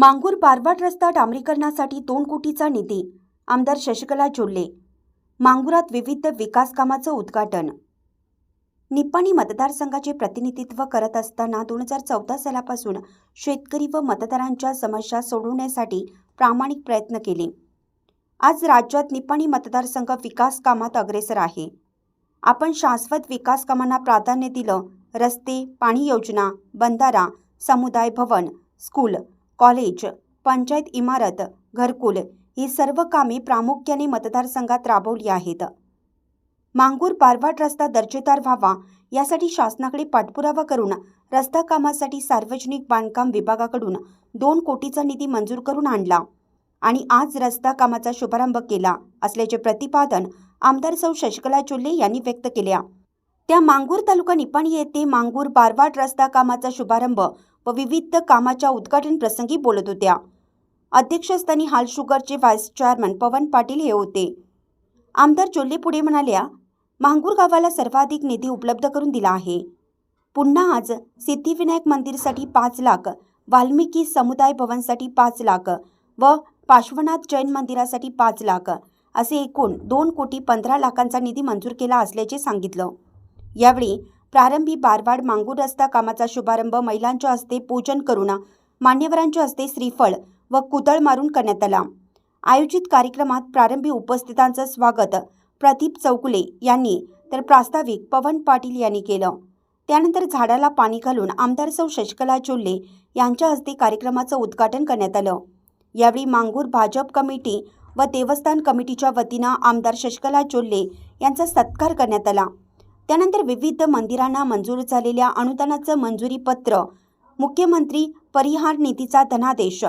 मांगूर बारवाट रस्ता डांबरीकरणासाठी दोन कोटीचा निधी आमदार शशिकला जोल्ले. मांगुरात विविध विकास कामाचं उद्घाटन. निप्पाणी मतदारसंघाचे प्रतिनिधित्व करत असताना दोन हजार चौदा सालापासून शेतकरी व मतदारांच्या समस्या सोडवण्यासाठी प्रामाणिक प्रयत्न केले. आज राज्यात निप्पाणी मतदारसंघ विकास कामात अग्रेसर आहे. आपण शाश्वत विकास कामांना प्राधान्य दिलं रस्ते पाणी योजना बंधारा समुदाय भवन स्कूल कॉलेज पंचायत इमारत घरकुल ही सर्व कामे प्रामुख्याने मतदारसंघात राबवली आहेत. मांगूर बारवाट रस्ता दर्जेदार व्हावा यासाठी शासनाकडे पाठपुरावा करून रस्ता कामासाठी सार्वजनिक बांधकाम विभागाकडून दोन कोटीचा निधी मंजूर करून आणला आणि आज रस्ता कामाचा शुभारंभ केला असल्याचे प्रतिपादन आमदार सौ शशिकला चोल्ले यांनी व्यक्त केल्या त्या मांगूर तालुका निपाणी येथे मांगूर बारवाड रस्ता कामाचा शुभारंभ व विविध कामाच्या उद्घाटन प्रसंगी बोलत होत्या. अध्यक्षस्थानी हाल शुगरचे व्हाईस चेअरमन पवन पाटील हे होते. आमदार चोल्ले पुढे म्हणाल्या मांगूर गावाला सर्वाधिक निधी उपलब्ध करून दिला आहे. पुन्हा आज सिद्धिविनायक मंदिरसाठी पाच लाख वाल्मिकी समुदाय भवनसाठी पाच लाख व पार्श्वनाथ जैन मंदिरासाठी पाच लाख असे एकूण दोन कोटी पंधरा लाखांचा निधी मंजूर केला असल्याचे सांगितलं. यावेळी प्रारंभी बारवाड मांगूर रस्ता कामाचा शुभारंभ महिलांच्या हस्ते पूजन करून मान्यवरांच्या हस्ते श्रीफळ व कुतळ मारून करण्यात आला. आयोजित कार्यक्रमात प्रारंभी उपस्थितांचं स्वागत प्रदीप चौकुले यांनी तर प्रास्ताविक पवन पाटील यांनी केलं. त्यानंतर झाडाला पाणी घालून आमदार सौ शशकला चोल्ले यांच्या हस्ते कार्यक्रमाचं उद्घाटन करण्यात आलं. यावेळी मांगूर भाजप कमिटी व देवस्थान कमिटीच्या वतीनं आमदार शशकला चोल्ले यांचा सत्कार करण्यात आला. त्यानंतर विविध मंदिरांना मंजूर झालेल्या अनुदानाचं मंजुरी पत्र मुख्यमंत्री परिहार निधीचा धनादेश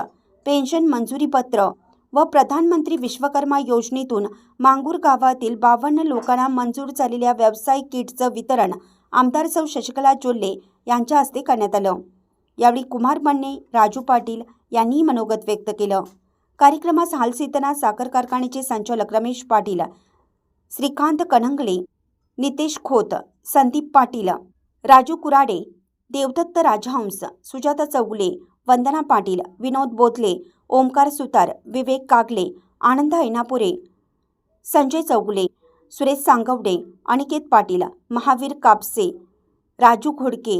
पेन्शन मंजुरी पत्र व प्रधानमंत्री विश्वकर्मा योजनेतून मांगूर गावातील बावन्न लोकांना मंजूर झालेल्या व्यावसायिक किटचं वितरण आमदार सौ शशिकला चोल्ले यांच्या हस्ते करण्यात आलं. यावेळी कुमार बन्ने राजू पाटील यांनी मनोगत व्यक्त केलं. कार्यक्रमास हालसेतना साखर कारखान्याचे संचालक रमेश पाटील श्रीकांत कणंगले नितेश खोत संदीप पाटील राजू कुराडे देवदत्त राजहंस सुजाता चौगुले वंदना पाटील विनोद बोधले ओमकार सुतार विवेक कागले आनंद ऐनापुरे संजय चौगुले सुरेश सांगवडे अनिकेत पाटील महावीर कापसे राजू घोडके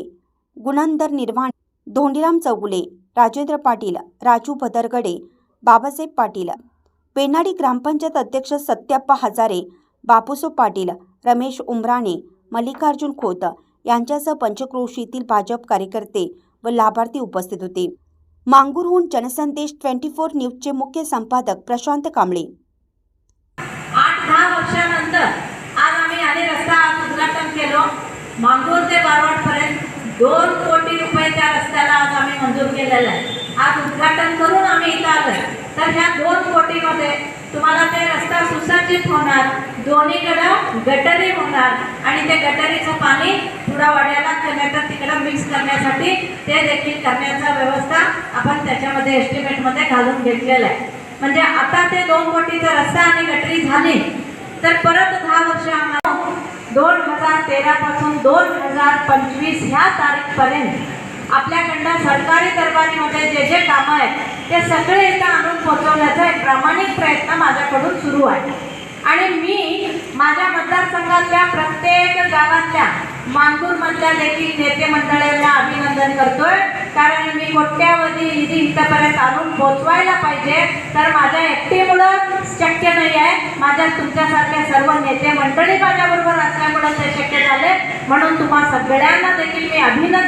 गुणंदर निर्वाण धोंडीराम चौगुले राजेंद्र पाटील राजू भदरगडे बाबासाहेब पाटील पेनाडी ग्रामपंचायत अध्यक्ष सत्याप्पा हजारे बापूसो पाटील रमेश उमराणे मल्लिकार्जुन खोत यांच्यासह पंचक्रोशीतील भाजप कार्यकर्ते व लाभार्थी उपस्थित होते. मांगूरहून जनसंदेश ट्वेंटी फोर न्यूजचे मुख्य संपादक प्रशांत कांबळे. आठ दहा वर्षानंतर आज आम्ही आणि रस्ता उद्घाटन केलो. मांगूर ते बारवाड पर्यंत दोन कोटी रुपये त्या रस्त्याला आज आम्ही मंजूर केलेलं आहे. आज उद्घाटन करून आम्ही इथं आलो तर ह्या दोन कोटीमध्ये तुम्हाला ते रस्ता सुसज्जित होणार दोन्हीकडं गटरी होणार. आणि त्या गटरीचं पाणी थोडा वाड्याला नाहीतर तिकडं मिक्स करण्यासाठी ते देखील करण्याचा व्यवस्था आपण त्याच्यामध्ये एस्टिमेटमध्ये घालून घेतलेलं आहे. म्हणजे आता ते दोन कोटीचा रस्ता आणि गटरी झाली तर परत दहा वर्ष आम्हाला दोन हजार तेरापासून दोन हजार पंचवीस ह्या तारीखपर्यंत आपल्याकडनं सरकारी दरबारीमध्ये जे जे कामं आहेत ते सगळे इथं आणून पोहोचवण्याचा एक प्रामाणिक प्रयत्न माझ्याकडून सुरू आहे. आणि मी माझ्या मतदारसंघातल्या प्रत्येक गावातल्या मानपूरमधल्या देखील नेते मंडळांना अभिनंदन करतोय. कारण मी कोट्यावधी निधी इथपर्यंत आणून पोचवायला पाहिजे. तर माझ्या एकटीमुळं शक्य नाही आहे. माझ्या तुमच्यासारख्या सर्व नेते मंडळी माझ्याबरोबर असल्यामुळं ते शक्य झाले. म्हणून तुम्हा सगळ्यांना देखील मी अभिनंदन